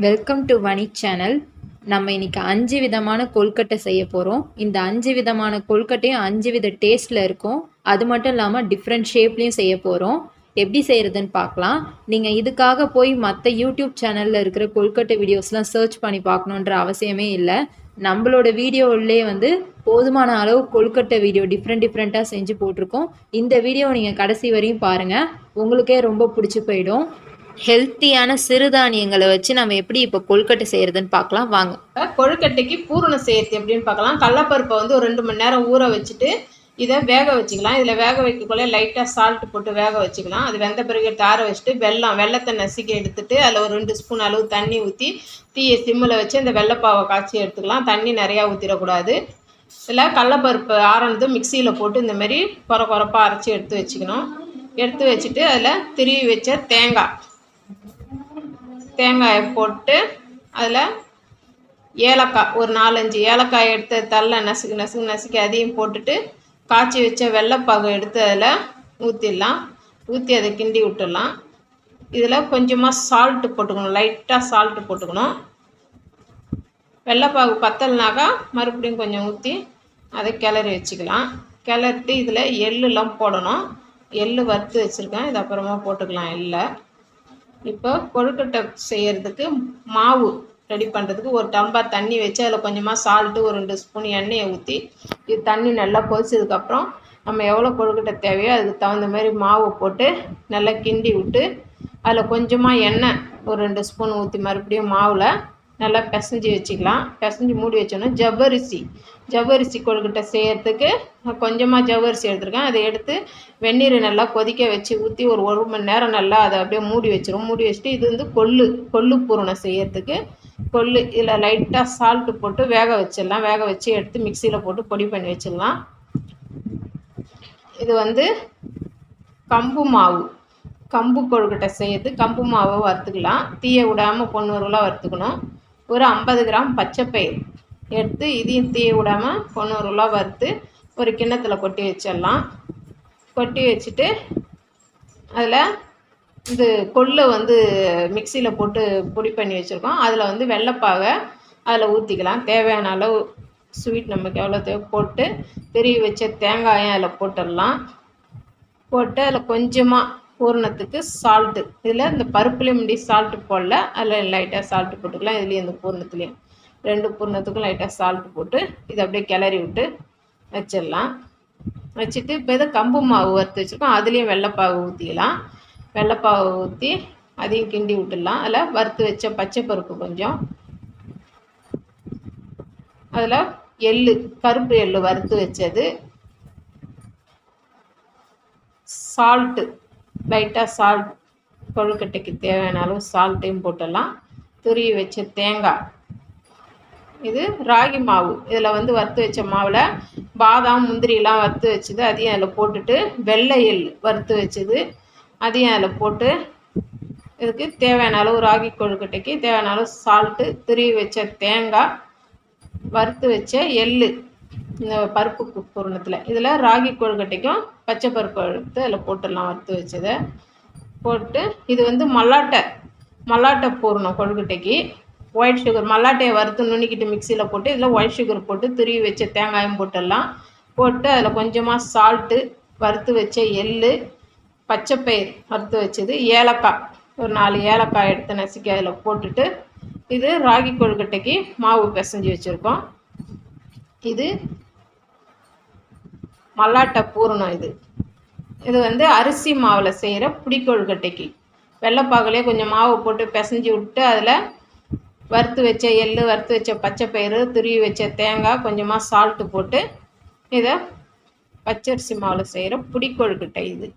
Welcome to வணி channel நம்ம இன்றைக்கி அஞ்சு விதமான கொல்கட்டை செய்ய போகிறோம் இந்த அஞ்சு விதமான கொல்கட்டையும் அஞ்சு வித டேஸ்ட்டில் இருக்கும். அது மட்டும் இல்லாமல் டிஃப்ரெண்ட் ஷேப்லேயும் செய்ய போகிறோம் எப்படி செய்கிறதுன்னு பார்க்கலாம். நீங்கள் இதுக்காக போய் மற்ற யூடியூப் சேனலில் இருக்கிற கொல்கட்டை வீடியோஸ்லாம் சர்ச் பண்ணி பார்க்கணுன்ற அவசியமே இல்லை. நம்மளோட வீடியோவிலே வந்து போதுமான அளவு கொழுக்கட்டை வீடியோ டிஃப்ரெண்ட் டிஃப்ரெண்ட்டாக செஞ்சு போட்டிருக்கோம். இந்த வீடியோ நீங்கள் கடைசி வரையும் பாருங்கள் உங்களுக்கே ரொம்ப பிடிச்சி போயிடும். ஹெல்த்தியான சிறுதானியங்களை வச்சு நம்ம எப்படி இப்போ கொழுக்கட்டை செய்கிறதுன்னு பார்க்கலாம். வாங்க. கொழுக்கட்டைக்கு பூரணம் செய்யறது எப்படின்னு பார்க்கலாம். கடலப்பருப்பை வந்து ஒரு ரெண்டு மணி நேரம் ஊற வச்சுட்டு இதை வேக வச்சுக்கலாம். இதில் வேக வைக்கக்குள்ளே லைட்டாக சால்ட் போட்டு வேக வச்சுக்கலாம். அது வெந்த பிறகு தார வச்சுட்டு வெல்லம் வெள்ளத்தை நசுக்கி எடுத்துட்டு அதில் ஒரு ரெண்டு ஸ்பூன் அளவு தண்ணி ஊற்றி தீயை சிம்மில் வச்சு அந்த வெள்ளைப்பாவை காய்ச்சி எடுத்துக்கலாம். தண்ணி நிறையா ஊற்றிடக்கூடாது இதில் கடலப்பருப்பு ஆறனதும் மிக்சியில் போட்டு இந்தமாரி குறை குறைப்பாக அரைச்சி எடுத்து வச்சுக்கணும். எடுத்து வச்சுட்டு அதில் திருவி வச்ச தேங்காய். தேங்காயை போட்டு அதில் ஏலக்காய் ஒரு நாலஞ்சு ஏலக்காய் எடுத்து தள்ள நசுக்கு நசுக்கு நசுக்கி அதையும் போட்டுட்டு காய்ச்சி வச்ச வெள்ளைப்பாகு எடுத்து அதில் ஊற்றிடலாம் ஊற்றி அதை கிண்டி விட்டுடலாம். இதில் கொஞ்சமாக சால்ட்டு போட்டுக்கணும் லைட்டாக சால்ட்டு போட்டுக்கணும். வெள்ளைப்பாகு பத்தலைனாக்கா மறுபடியும் கொஞ்சம் ஊற்றி அதை கிளறி வச்சுக்கலாம். கிளறிட்டு இதில் எள்ளுலாம் போடணும். எள்ளு வறுத்து வச்சுருக்கேன் இது அப்புறமா போட்டுக்கலாம் எள்ளை. இப்போ கொழுக்கட்டை செய்யறதுக்கு மாவு ரெடி பண்ணுறதுக்கு ஒரு டம்ளர் தண்ணி வச்சு அதில் கொஞ்சமாக சால்ட்டு ஒரு ரெண்டு ஸ்பூன் எண்ணெயை ஊற்றி இது தண்ணி நல்லா கொதிச்சதுக்கப்புறம் நம்ம எவ்வளோ கொழுக்கட்டை தேவையோ அதுக்கு தகுந்த மாதிரி மாவு போட்டு நல்லா கிண்டி விட்டு அதில் கொஞ்சமாக எண்ணெய் ஒரு ரெண்டு ஸ்பூன் ஊற்றி மறுபடியும் மாவில் நல்லா பிசைஞ்சு வச்சுக்கலாம். பிசைஞ்சு மூடி வச்சோன்னா ஜவ்வரிசி. ஜவ்வரிசி கொழுக்கிட்ட செய்கிறதுக்கு கொஞ்சமாக ஜவ்வரிசி எடுத்துருக்கேன். அதை எடுத்து வெந்நீரை நல்லா கொதிக்க வச்சு ஊற்றி ஒரு ஒரு மணி நேரம் நல்லா அதை அப்படியே மூடி வச்சிரும். மூடி வச்சுட்டு இது வந்து கொள்ளு கொள்ளு பூரணம் செய்கிறதுக்கு கொள்ளு இதில் லைட்டாக சால்ட்டு போட்டு வேக வச்சிடலாம். வேக வச்சு எடுத்து மிக்சியில் போட்டு பொடி பண்ணி வச்சிடலாம். இது வந்து கம்பு மாவு. கம்பு கொழுக்கட்டை செய்யறது. கம்பு மாவை வறுத்துக்கலாம். தீயை விடாமல் பொண்ணூறுலாம் வறுத்துக்கணும். ஒரு ஐம்பது கிராம் பச்சைப்பயிறு எடுத்து இதையும் தீய விடாமல் பொண்ணூறுலாம் வறுத்து ஒரு கிண்ணத்தில் கொட்டி வச்சிடலாம். கொட்டி வச்சுட்டு அதில் இது கொள்ளை வந்து மிக்சியில் போட்டு பொடி பண்ணி வச்சுருக்கோம். அதில் வந்து வெள்ளைப்பாவை அதில் ஊற்றிக்கலாம் தேவையான அளவு ஸ்வீட் நமக்கு எவ்வளோ தேவை போட்டு திருவி வச்ச தேங்காயும் அதில் போட்டுடலாம். போட்டு அதில் கொஞ்சமாக பூரணத்துக்கு சால்ட்டு இதில் இந்த பருப்புலேயும் முடி சால்ட்டு போடல. அதில் லைட்டாக சால்ட்டு போட்டுக்கலாம். இதுலேயும் இந்த பூரணத்துலேயும். ரெண்டு பூரணத்துக்கும் லைட்டாக சால்ட்டு போட்டு இதை அப்படியே கிளறி விட்டு வச்சிடலாம். வச்சுட்டு இப்போ இதை கம்பு மாவு வறுத்து வச்சுருக்கோம். அதுலேயும் வெள்ளைப்பாவு ஊற்றிக்கலாம் வெள்ளைப்பாவை ஊற்றி அதையும் கிண்டி விட்டுடலாம். அதில் வறுத்து வச்ச பச்சை பருப்பு கொஞ்சம். அதில் எள்ளு கருப்பு எள்ளு வறுத்து வச்சது. சால்ட்டு லைட்டாக சால்ட் கொழுக்கட்டைக்கு தேவையான அளவு சால்ட்டையும் போட்டுடலாம். துருவி வச்ச தேங்காய். இது ராகி மாவு. இதில் வந்து வறுத்து வச்ச மாவில் பாதாம் முந்திரிலாம் வறுத்து வச்சது அதையும் அதில் போட்டுட்டு வெள்ளை எள் வறுத்து வச்சது அதையும் அதில் போட்டு இதுக்கு தேவையான அளவு ராகி கொழுக்கட்டைக்கு தேவையான அளவு சால்ட்டு துருவி வச்ச தேங்காய் வறுத்து வச்ச எள்ளு. இந்த பருப்பு பூரணத்தில் இதில் ராகி கொழுக்கட்டைக்கும் பச்சை பருப்பு எடுத்து அதில் போட்டுடலாம் வறுத்து வச்சதை. போட்டு இது வந்து மல்லாட்டை மல்லாட்டை பூரணம் கொழுக்கட்டைக்கு. ஒயிட் சுகர் மல்லாட்டையை வறுத்து நுணுக்கிட்டு மிக்சியில் போட்டு இதில் ஒயிட் சுகர் போட்டு துருவி வச்ச தேங்காயும் போட்டுடலாம். போட்டு அதில் கொஞ்சமாக சால்ட்டு வறுத்து வச்ச எள் பச்சைப்பயிர் வறுத்து வச்சது ஏலக்காய். ஒரு நாலு ஏலக்காய் எடுத்து நசுக்கி அதில் போட்டுட்டு இது ராகி கொழுக்கட்டைக்கு மாவு பிசைஞ்சு வச்சுருக்கோம். இது மல்லாட்டை பூரணம் இது. இது வந்து அரிசி மாவில் செய்கிற புடிக்கொழுக்கட்டைக்கு கொழுக்கட்டைக்கு கொஞ்சம் மாவு போட்டு பிசைஞ்சு விட்டு அதில் வறுத்து வச்ச எள் வறுத்து வச்ச பச்சை பயிறு துருவி வச்ச தேங்காய் கொஞ்சமாக சால்ட்டு போட்டு இதை பச்சரிசி மாவில் செய்கிற புடி கொழுக்கட்டை இது.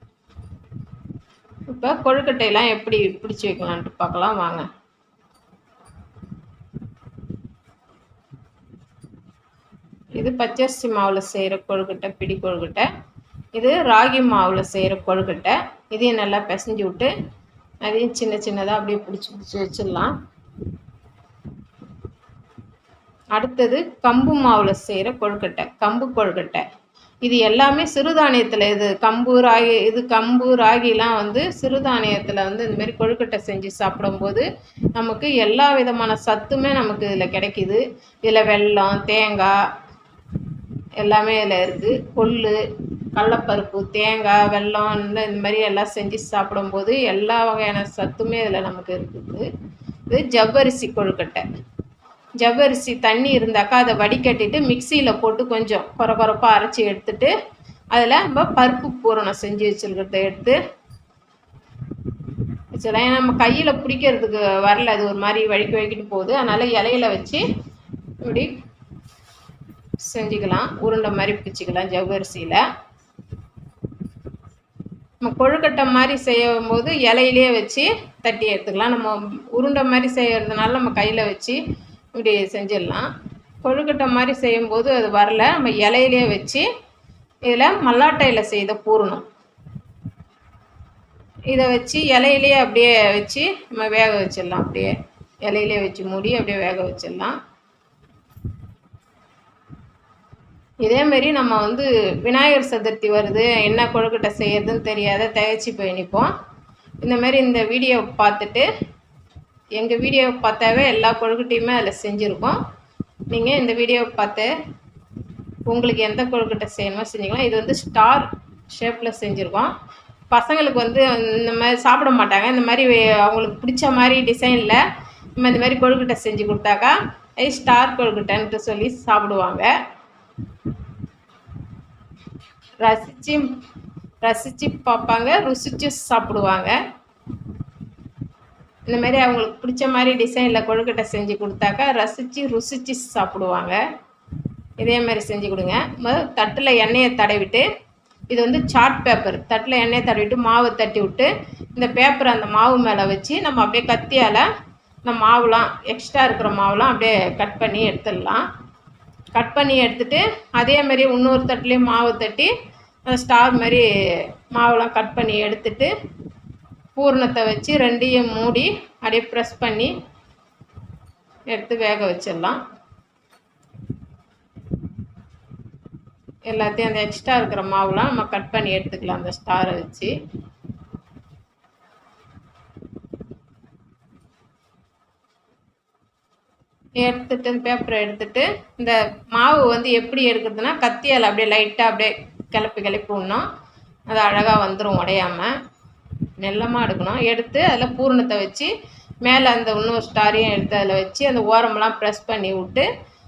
இப்போ கொழுக்கட்டையெல்லாம் எப்படி பிடிச்சி வைக்கலான்ட்டு பார்க்கலாம் வாங்க. இது பச்சரிசி மாவில் செய்கிற கொழுக்கட்டை பிடி கொழுக்கட்டை. இது ராகி மாவில் செய்கிற கொழுக்கட்டை. இதையும் நல்லா பிசைஞ்சு விட்டு அதையும் சின்ன சின்னதாக அப்படியே பிடிச்சி பிடிச்சி வச்சிடலாம். அடுத்தது கம்பு மாவில் செய்கிற கொழுக்கட்டை கம்பு கொழுக்கட்டை. இது எல்லாமே சிறுதானியத்தில் இது கம்பு ராகி இது கம்பு ராகிலாம் வந்து சிறுதானியத்தில் வந்து இந்தமாரி கொழுக்கட்டை செஞ்சு சாப்பிடும்போது நமக்கு எல்லா விதமான சத்துமே நமக்கு இதில் கிடைக்கிது. இதில் வெல்லம் தேங்காய் எல்லாமே இதில் இருக்குது கொள்ளு கடலப்பருப்பு தேங்காய் வெல்லம் இந்த இந்த மாதிரி எல்லாம் செஞ்சு சாப்பிடும்போது எல்லா வகையான சத்துமே இதில் நமக்கு இருக்குது. இது ஜவ்வரிசி கொழுக்கட்டை. ஜவ்வரிசி தண்ணி இருந்தாக்கா அதை வடிகட்டிட்டு மிக்சியில் போட்டு கொஞ்சம் கொர கொரப்பாக அரைச்சி எடுத்துட்டு அதில் நம்ம பருப்பு பூரணம் செஞ்சு வச்சுருக்கிறத எடுத்து வச்சிடலாம். ஏன்னா நம்ம கையில் பிடிக்கிறதுக்கு வரல. அது ஒரு மாதிரி வழுக்கி வழுக்கிட்டு போகுது. அதனால் இலையில வச்சு இப்படி செஞ்சுக்கலாம். உருண்டை மாதிரி பிச்சுக்கலாம் ஜவ்வரிசியில். நம்ம கொழுக்கட்டை மாதிரி செய்யும் போது இலையிலே வச்சு தட்டி எடுத்துக்கலாம். நம்ம உருண்டை மாதிரி செய்யறதுனால நம்ம கையில் வச்சு இப்படி செஞ்சிடலாம். கொழுக்கட்டை மாதிரி செய்யும்போது அது வரல. நம்ம இலையிலே வச்சு இதில் மல்லாட்டையில் செய்த பூரணம் இதை வச்சு இலையிலே அப்படியே வச்சு நம்ம வேக வச்சிடலாம். அப்படியே இலையிலே வச்சு மூடி அப்படியே வேக வச்சிடலாம். இதேமாரி நம்ம வந்து விநாயகர் சதுர்த்தி வருது என்ன கொழுக்கட்டை செய்யறதுன்னு தெரியாத தகச்சு போய் நிற்போம் இந்தமாரி இந்த வீடியோ பார்த்துட்டு எங்கள் வீடியோவை பார்த்தாவே எல்லா கொழுக்கட்டையுமே அதில் செஞ்சுருக்கோம். நீங்கள் இந்த வீடியோவை பார்த்து உங்களுக்கு எந்த கொழுக்கட்டை செய்யணுமோ செஞ்சுக்கலாம். இது வந்து ஸ்டார் ஷேப்பில் செஞ்சுருக்கோம். பசங்களுக்கு வந்து இந்த மாதிரி சாப்பிட மாட்டாங்க. இந்த மாதிரி அவங்களுக்கு பிடிச்ச மாதிரி டிசைனில் நம்ம இந்த மாதிரி கொழுக்கட்டை செஞ்சு கொடுத்தாக்கா ஐ ஸ்டார் கொழுக்கட்டைன்ட்டு சொல்லி சாப்பிடுவாங்க. ரசித்து ரசித்து பார்ப்பாங்க ருசித்து சாப்பிடுவாங்க. இந்த மாதிரி அவங்களுக்கு பிடிச்ச மாதிரி டிசைனில் கொழுக்கட்டை செஞ்சு கொடுத்தாக்கா ரசித்து ருசித்து சாப்பிடுவாங்க. இதே மாதிரி செஞ்சு கொடுங்க. முதல் தட்டில் எண்ணெயை தடவிட்டு இது வந்து சார்ட் பேப்பர் தட்டில் எண்ணெயை தடவிட்டு மாவு தட்டி விட்டு இந்த பேப்பரை அந்த மாவு மேலே வச்சு நம்ம அப்படியே கத்தியால் இந்த மாவுலாம் எக்ஸ்ட்ரா இருக்கிற மாவுலாம் அப்படியே கட் பண்ணி எடுத்துடலாம். கட் பண்ணி எடுத்துகிட்டு அதே இன்னொரு தட்டுலேயும் மாவு தட்டி ஸ்டார் மாதிரி மாவுலாம் கட் பண்ணி எடுத்துட்டு பூரணத்தை வச்சு ரெண்டையும் மூடி அப்படியே ப்ரெஸ் பண்ணி எடுத்து வேக வச்சிடலாம். எல்லாத்தையும் அந்த எக்ஸ்ட்ரா இருக்கிற மாவுலாம் நம்ம கட் பண்ணி எடுத்துக்கலாம் அந்த ஸ்டாரை வச்சு. எடுத்துட்டு பேப்பரை எடுத்துட்டு இந்த மாவு வந்து எப்படி எடுக்கிறதுனா கத்தியால் அப்படியே லைட்டாக அப்படியே கிளப்பி கிளப்பி விடணும். அது அழகாக வந்துடும் உடையாமல் நெல்லமாக எடுக்கணும். எடுத்து அதில் பூரணத்தை வச்சு மேலே அந்த இன்னொரு ஸ்டாரையும் எடுத்து அதில் வச்சு அந்த ஓரமெல்லாம் ப்ரெஸ் பண்ணி விட்டு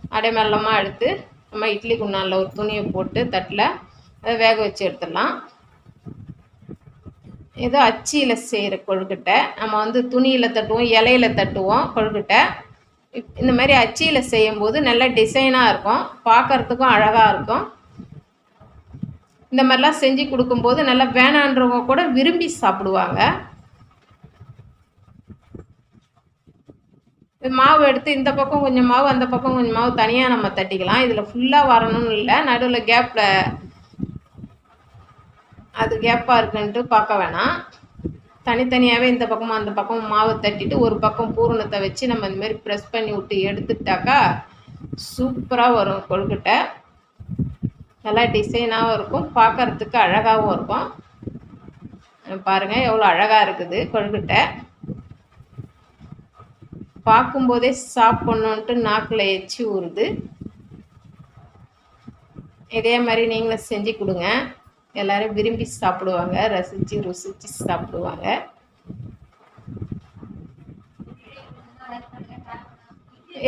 அப்படியே மெல்லமாக எடுத்து நம்ம இட்லி குண்டானில் ஒரு துணியை போட்டு தட்டில் அதை வேக வச்சு எடுத்துடலாம். ஏதோ அச்சியில் செய்கிற கொழுக்கட்டை. நம்ம வந்து துணியில் தட்டுவோம் இலையில தட்டுவோம் கொழுக்கட்டை. இந்த மாதிரி அச்சியில் செய்யும்போது நல்ல டிசைனாக இருக்கும் பார்க்கறதுக்கும் அழகாக இருக்கும். இந்த மாதிரிலாம் செஞ்சு கொடுக்கும்போது நல்லா வேணான்றவங்க கூட விரும்பி சாப்பிடுவாங்க. மாவு எடுத்து இந்த பக்கம் கொஞ்சம் மாவு அந்த பக்கம் கொஞ்சம் மாவு தனியாக நம்ம தட்டிக்கலாம். இதில் ஃபுல்லாக வரணும்னு இல்லை நடுவில் கேப்பில் அது கேப்பாக இருக்குன்ட்டு பார்க்க வேணாம். தனித்தனியாகவே இந்த பக்கமும் அந்த பக்கமும் மாவு தட்டிட்டு ஒரு பக்கம் பூரணத்தை வச்சு நம்ம இந்த மாதிரி ப்ரெஸ் பண்ணி விட்டு எடுத்துட்டாக்கா சூப்பராக வரும் கொழுக்கட்டை. நல்லா டிசைனாகவும் இருக்கும். பார்க்கறதுக்கு அழகாகவும் இருக்கும். பாருங்கள் எவ்வளோ அழகாக இருக்குது கொழுக்கட்டை. பார்க்கும்போதே சாப்பிட்ணுன்ட்டு நாக்கில் எச்சி ஊறுது. இதே மாதிரி நீங்களும் செஞ்சு கொடுங்க. எல்லாரும் விரும்பி சாப்பிடுவாங்க. ரசித்து ருசித்து சாப்பிடுவாங்க.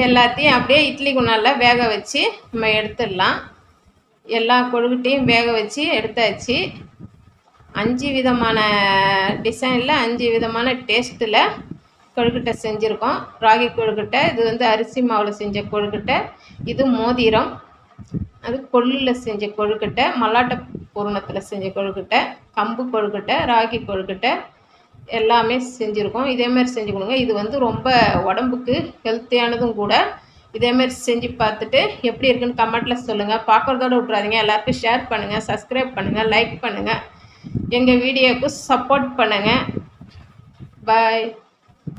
எல்லாத்தையும் அப்படியே இட்லி குணாலில் வேக வச்சு நம்ம எடுத்துடலாம். எல்லா கொழுக்கட்டையும் வேக வச்சு எடுத்தாச்சு. அஞ்சு விதமான டிசைனில் அஞ்சு விதமான டேஸ்ட்டில் கொழுக்கட்டை செஞ்சுருக்கோம். ராகி கொழுக்கட்டை இது வந்து அரிசி மாவில் செஞ்ச கொழுக்கட்டை இது மோதிரம். அது கொள்ளில் செஞ்ச கொழுக்கட்டை மல்லாட்டை பூரணத்தில் செஞ்ச கொழுக்கட்டை கம்பு கொழுக்கட்டை ராகி கொழுக்கட்டை எல்லாமே செஞ்சுருக்கோம். இதேமாரி செஞ்சு கொடுங்க. இது வந்து ரொம்ப உடம்புக்கு ஹெல்த்தியானதும் கூட. இதேமாரி செஞ்சு பார்த்துட்டு எப்படி இருக்குன்னு கமெண்ட்டில் சொல்லுங்கள் பார்க்குறதோட விட்றாதீங்க எல்லாருக்கும் ஷேர் பண்ணுங்கள் சப்ஸ்கிரைப் பண்ணுங்கள் லைக் பண்ணுங்கள் எங்கள் வீடியோவுக்கு சப்போர்ட் பண்ணுங்கள் பாய்